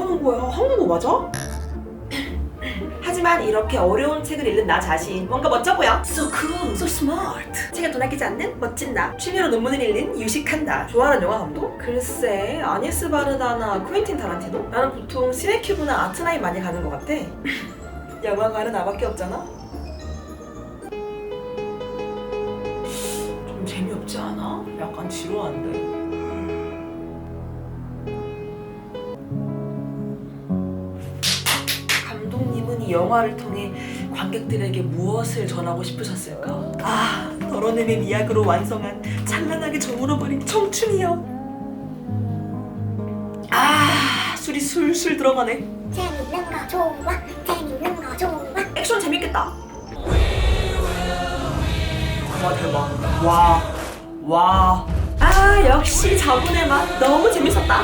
하는 거야? 한국어 맞아? 하지만 이렇게 어려운 책을 읽는 나 자신 뭔가 멋져 보여. So cool, so smart. 책에 돈 아끼지 않는 멋진 나. 취미로 논문을 읽는 유식한 나. 좋아하는 영화 감독? 글쎄, 아니스 바르다나 쿠엔틴 타란티노? 나는 보통 시네큐브나 아트나인 많이 가는 것 같아. 영화관은 나밖에 없잖아. 좀 재미없지 않아? 약간 지루한데. 영화를 통해 관객들에게 무엇을 전하고 싶으셨을까? 아, 덜어내는 미학으로 완성한 찬란하게 저물어버린 청춘이여. 아, 술이 술술 들어가네. 재밌는 거 좋아 재밌는 거 좋아 액션 재밌겠다. 와 대박. 와. 와. 아 역시 저분의 맛 너무 재밌었다.